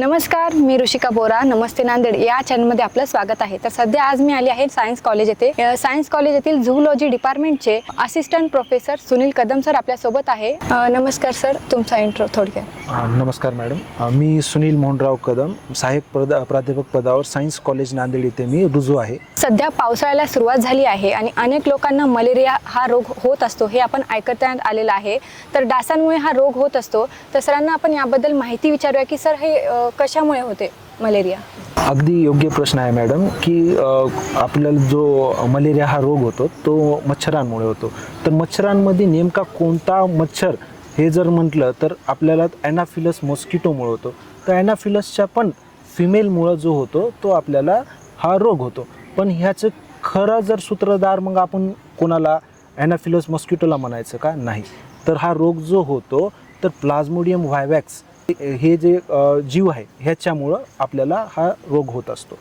नमस्कार मी ऋषिका बोरा. नमस्ते नांदेड. या चॅनलमध्ये आपलं स्वागत आहे. तर सध्या आज मी आली आहे सायन्स कॉलेज येथे. सायन्स कॉलेज येथील zoology डिपार्टमेंटचे assistant professor Sunil Kadam sir आपल्यासोबत आहे. नमस्कार सर तुमचा इंट्रो थोडक्यात. नमस्कार मॅडम मी सुनील मोहनराव कदम सहाय्यक प्रदा प्राध्यापक पदावर सायन्स कॉलेज नांदेड येथे मी रुजू आहे. सध्या पावसाळ्याला सुरुवात झाली आहे आणि अनेक लोकांना मलेरिया हा रोग होत असतो हे आपण ऐकण्यात आलेलं आहे. तर डासांमुळे हा रोग होत असतो. तर सरांना आपण याबद्दल माहिती विचारूया की सर हे कशामुळे होते मलेरिया? अगदी योग्य प्रश्न आहे मॅडम की आपल्याला जो मलेरिया हा रोग होतो तो मच्छरांमुळे होतो. तर मच्छरांमध्ये नेमका कोणता मच्छर हे जर म्हटलं तर आपल्याला ॲनाफिलस मॉस्किटोमुळे होतो. तर ॲनाफिलसच्या पण फिमेलमुळं जो होतो तो आपल्याला हा रोग होतो. पण ह्याचं खरं जर सूत्रधार मग आपण कोणाला ॲनाफिलस मॉस्किटोला म्हणायचं का? नाही. तर हा रोग जो होतो तर प्लाझ्मोडियम व्हायवॅक्स हे जे जीव आहे ह्याच्यामुळं आपल्याला हा रोग होत असतो.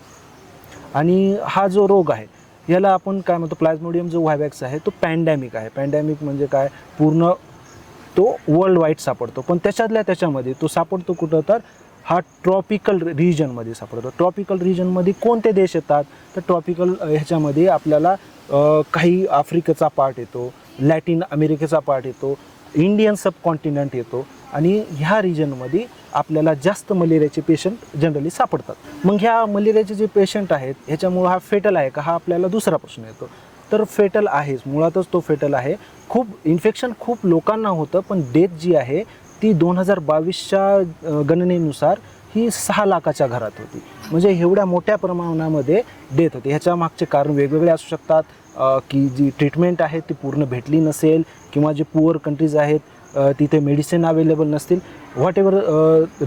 आणि हा जो रोग आहे याला आपण काय म्हणतो प्लाझ्मोडियम जो व्हायवॅक्स आहे तो पॅन्डॅमिक आहे. पॅन्डॅमिक म्हणजे काय? पूर्ण तो वर्ल्ड वाईड सापडतो. पण त्याच्यातल्या त्याच्यामध्ये तो सापडतो कुठं तर हा ट्रॉपिकल रिजनमध्ये सापडतो. ट्रॉपिकल रिजनमध्ये कोणते देश येतात? तर ट्रॉपिकल ह्याच्यामध्ये आपल्याला काही आफ्रिकेचा पार्ट येतो लॅटिन अमेरिकेचा पार्ट येतो इंडियन सबकॉन्टिनेंट येतो आणि ह्या रिजनमध्ये आपल्याला जास्त मलेरियाचे पेशंट जनरली सापडतात. मग ह्या मलेरियाचे जे पेशंट आहेत ह्याच्यामुळं हा फेटल आहे का? हा आपल्याला दुसरा प्रश्न येतो. तर फेटल आहेच. मुळातच तो फेटल आहे. खूप इन्फेक्शन खूप लोकांना होतं पण डेथ जी आहे ती दोन हजार बावीसच्या गणनेनुसार ही सहा लाखाच्या घरात होती. म्हणजे एवढ्या मोठ्या प्रमाणामध्ये डेथ होते. ह्याच्या मागचे कारण वेगवेगळे असू शकतात. की जी ट्रीटमेंट आहे ती पूर्ण भेटली नसेल किंवा जे पुअर कंट्रीज आहेत तिथे मेडिसिन अवेलेबल नसतील व्हॉट एव्हर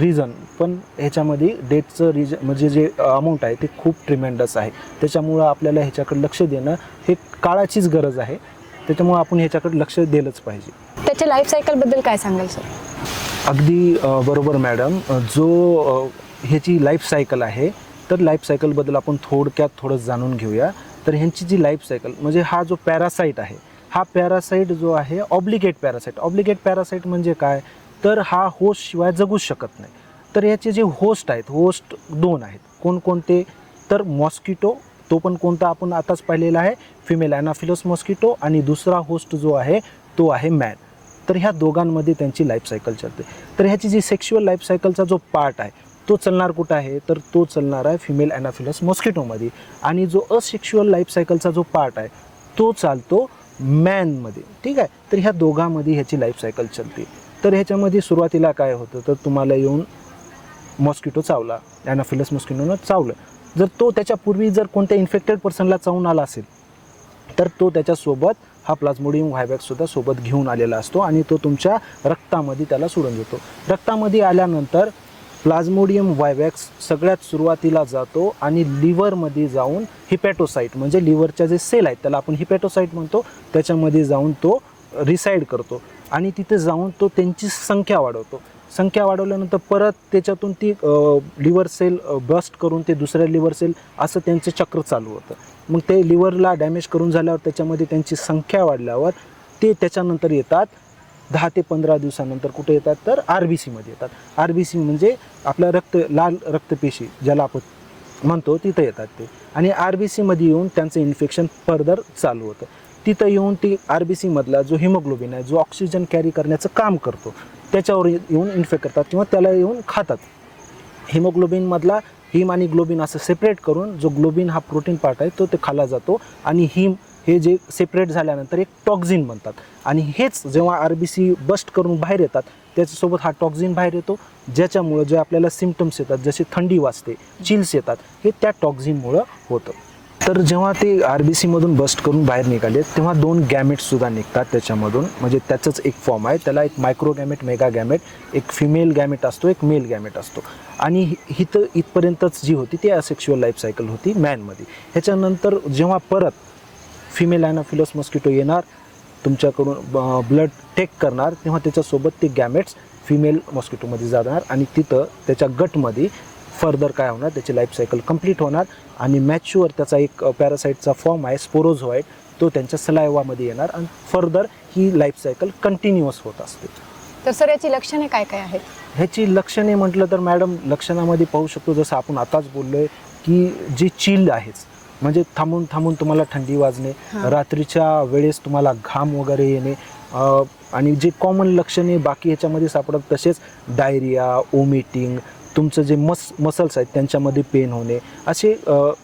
रिझन पण ह्याच्यामध्ये डेटचं रिज म्हणजे जे अमाऊंट आहे ते खूप ट्रिमेंडस आहे. त्याच्यामुळं आपल्याला ह्याच्याकडे लक्ष देणं हे काळाचीच गरज आहे. त्याच्यामुळं आपण ह्याच्याकडे लक्ष दिलंच पाहिजे. त्याच्या लाईफ सायकलबद्दल काय सांगाल सर अगदी बरोबर मॅडम जो ह्याची लाईफ सायकल आहे तर लाईफ सायकलबद्दल आपण थोडक्यात थोडं जाणून घेऊया. तर ह्यांची जी लाईफ सायकल म्हणजे हा जो पॅरासाईट आहे हा पॅरासाईट जो आहे ऑब्लिगेट पॅरासाईट ऑब्लिगेट पॅरासाईट म्हणजे काय? तर हा होस्ट शिवाय जगूच शकत नाही. तर याचे जे होस्ट आहेत होस्ट दोन आहेत. कोणकोणते? तर मॉस्किटो तो पण कोणता आपण आताच पाहिलेला आहे फिमेल ॲनाफिलस मॉस्किटो आणि दुसरा होस्ट जो आहे तो आहे मॅन तर ह्या दोघांमध्ये त्यांची लाईफ सायकल चालते. तर ह्याची जी सेक्शुअल लाईफ सायकलचा जो पार्ट आहे तो चालणार कुठं आहे? तर तो चालणार आहे फिमेल ॲनाफिलस मॉस्किटोमध्ये आणि जो असेक्शुअल लाईफ सायकलचा जो पार्ट आहे तो चालतो मॅनमध्ये ठीक आहे? तर ह्या दोघांमध्ये ह्याची लाईफ सायकल चालते. तर ह्याच्यामध्ये सुरुवातीला काय होतं? तर तुम्हाला येऊन मॉस्किटो चावला. ॲनाफिलस मॉस्किटोनं चावलं. जर तो त्याच्यापूर्वी जर कोणत्या इन्फेक्टेड पर्सनला चावून आला असेल तर तो त्याच्यासोबत हा प्लाझ्मोडियम व्हायबॅक्ससुद्धा सोबत घेऊन आलेला असतो आणि तो तुमच्या रक्तामध्ये त्याला सोडून देतो. रक्तामध्ये आल्यानंतर प्लाझ्मोडियम वायवॅक्स सगळ्यात सुरुवातीला जातो आणि लिव्हरमध्ये जाऊन हिपॅटोसाईट म्हणजे लिव्हरच्या जे सेल आहेत त्याला आपण हिपॅटोसाईट म्हणतो त्याच्यामध्ये जाऊन तो रिसाईड करतो. आणि तिथे जाऊन तो त्यांची संख्या वाढवतो. संख्या वाढवल्यानंतर परत त्याच्यातून ती लिव्हर सेल बस्ट करून ते दुसऱ्या लिव्हर सेल असं त्यांचं चक्र चालू होतं. मग ते लिव्हरला डॅमेज करून झाल्यावर त्याच्यामध्ये त्यांची संख्या वाढल्यावर ते त्याच्यानंतर येतात दहा ते पंधरा दिवसानंतर कुठे येतात तर आर बी सीमध्ये येतात. आर बी सी म्हणजे आपल्या रक्त लाल रक्तपेशी ज्याला आपण म्हणतो तिथं येतात ते. आणि आर बी सीमध्ये येऊन त्यांचं इन्फेक्शन फर्दर चालू होतं. तिथं येऊन ती आर बी सीमधला जो हिमोग्लोबिन आहे जो ऑक्सिजन कॅरी करण्याचं काम करतो त्याच्यावर येऊन इन्फेक्ट करतात किंवा त्याला येऊन खातात. हिमोग्लोबिनमधला हिम आणि ग्लोबिन असं सेपरेट करून जो ग्लोबिन हा प्रोटीन पार्ट आहे तो ते खाल्ला जातो. आणि हिम हे जे सेपरेट झाल्यानंतर एक टॉक्झिन बनतात. आणि हेच जेव्हा आर बी सी बस्ट करून बाहेर येतात त्याच्यासोबत हा टॉक्झिन बाहेर येतो ज्याच्यामुळं जे आपल्याला सिमटम्स येतात जसे थंडी वाजते चिल्स येतात हे त्या टॉक्झिनमुळं होतं. तर जेव्हा ते आर बी सीमधून बस्ट करून बाहेर निघाले तेव्हा दोन गॅमेटसुद्धा निघतात त्याच्यामधून. म्हणजे त्याचंच एक फॉर्म आहे. त्याला एक मायक्रो गॅमेट मेगा गॅमेट एक फिमेल गॅमेट असतो एक मेल गॅमेट असतो. आणि हिथं इथपर्यंतच जी होती ती असेक्शुअल लाईफ सायकल होती मॅनमध्ये ह्याच्यानंतर जेव्हा परत फिमेल ॲनाफिलस मॉस्किटो येणार तुमच्याकडून ब्लड टेक करणार तेव्हा त्याच्यासोबत ते गॅमेट्स फिमेल मॉस्किटोमध्ये जाणार आणि तिथं त्याच्या गटमध्ये फर्दर काय होणार त्याची लाईफ सायकल कंप्लीट होणार आणि मॅच्युअर त्याचा एक पॅरासाईटचा फॉर्म आहे स्पोरोझोईड तो त्यांच्या सलायवामध्ये येणार आणि फर्दर ही लाईफ सायकल कंटिन्युअस होत असते. तर सर याची लक्षणे काय काय आहेत? ह्याची लक्षणे म्हटलं तर मॅडम लक्षणामध्ये पाहू शकतो जसं आपण आताच बोललोय की जी चिल आहेच म्हणजे थांबून थांबून तुम्हाला थंडी वाजणे. रात्रीच्या वेळेस तुम्हाला घाम वगैरे येणे आणि जे कॉमन लक्षणे बाकी ह्याच्यामध्ये सापडत तसेच डायरिया ओमिटिंग तुमचं जे मस मसल्स आहेत त्यांच्यामध्ये पेन होणे असे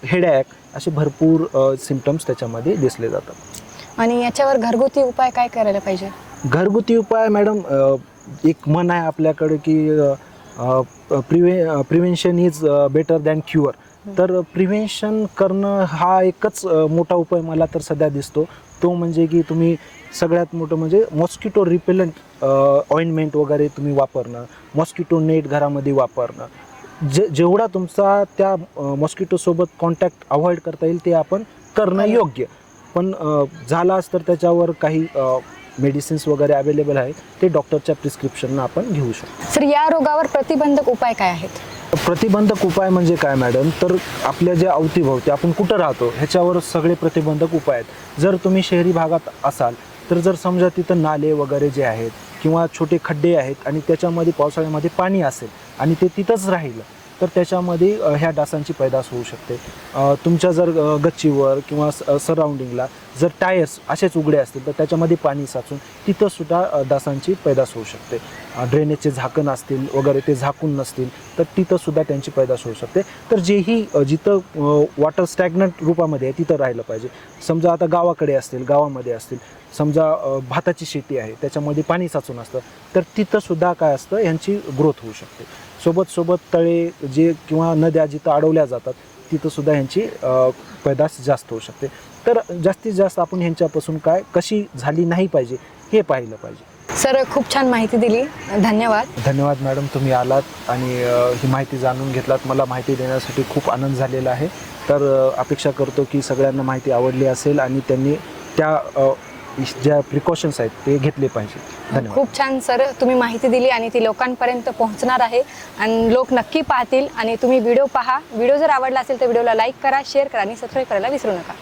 हेडॅक असे भरपूर सिमटम्स त्याच्यामध्ये दिसले जातात. आणि याच्यावर घरगुती उपाय काय करायला पाहिजे? घरगुती उपाय मॅडम एक म्हण आहे आपल्याकडे की प्रिवे prevention is better than cure तर प्रिव्हेन्शन करणं हा एकच मोठा उपाय मला तर सध्या दिसतो. तो म्हणजे की तुम्ही सगळ्यात मोठं म्हणजे मॉस्किटो रिपेलंट ऑइंटमेंट वगैरे तुम्ही वापरणं मॉस्किटो नेट घरामध्ये वापरणं. जे जेवढा तुमचा त्या मॉस्किटोसोबत कॉन्टॅक्ट अवॉइड करता येईल ते आपण करणं. योग्य. पण झालाच तर त्याच्यावर काही मेडिसिन्स वगैरे अवेलेबल आहेत ते डॉक्टरच्या प्रिस्क्रिप्शननं आपण घेऊ शकतो. सर या रोगावर प्रतिबंधक उपाय काय आहेत? प्रतिबंधक उपाय म्हणजे काय मॅडम? तर आपल्या ज्या अवतीभोवती आपण कुठं राहतो ह्याच्यावर सगळे प्रतिबंधक उपाय आहेत. जर तुम्ही शहरी भागात असाल तर जर समजा तिथं नाले वगैरे जे आहेत किंवा छोटे खड्डे आहेत आणि त्याच्यामध्ये पावसाळ्यामध्ये पाणी असेल आणि ते तिथंच राहिलं तर त्याच्यामध्ये ह्या डासांची पैदास होऊ शकते. तुमच्या जर गच्चीवर किंवा सराउंडिंगला जर टायर्स असेच उघडे असतील तर त्याच्यामध्ये पाणी साचून तिथंसुद्धा डासांची पैदास होऊ शकते. ड्रेनेजचे झाकण असतील वगैरे ते झाकून नसतील तर तिथंसुद्धा त्यांची पैदास होऊ शकते. तर जेही जिथं वॉटर स्टॅग्नंट रूपामध्ये आहे तिथं राहिलं पाहिजे. समजा आता गावाकडे असतील गावामध्ये असतील समजा भाताची शेती आहे त्याच्यामध्ये पाणी साचून असतं तर तिथंसुद्धा काय असतं यांची ग्रोथ होऊ शकते. सोबत सोबत तळे जे किंवा नद्या जिथं अडवल्या जातात तिथं सुद्धा ह्यांची पैदास जास्त होऊ शकते. तर जास्तीत जास्त आपण ह्यांच्यापासून काय कशी झाली नाही पाहिजे हे पाहिलं पाहिजे. सर खूप छान माहिती दिली. धन्यवाद. धन्यवाद मॅडम तुम्ही आलात आणि ही माहिती जाणून घेतलात. मला माहिती देण्यासाठी खूप आनंद झालेला आहे. तर अपेक्षा करतो की सगळ्यांना माहिती आवडली असेल आणि त्यांनी त्या ज्या प्रिकॉशन्स आहेत ते घेतले पाहिजे. धन्यवाद. खूप छान सर तुम्ही माहिती दिली आणि ती लोकांपर्यंत पोहोचणार आहे. आणि लोक नक्की पाहतील आणि तुम्ही व्हिडिओ पहा. व्हिडिओ जर आवडला असेल तर व्हिडिओला लाईक करा शेअर करा आणि सबस्क्राईब करायला विसरू नका.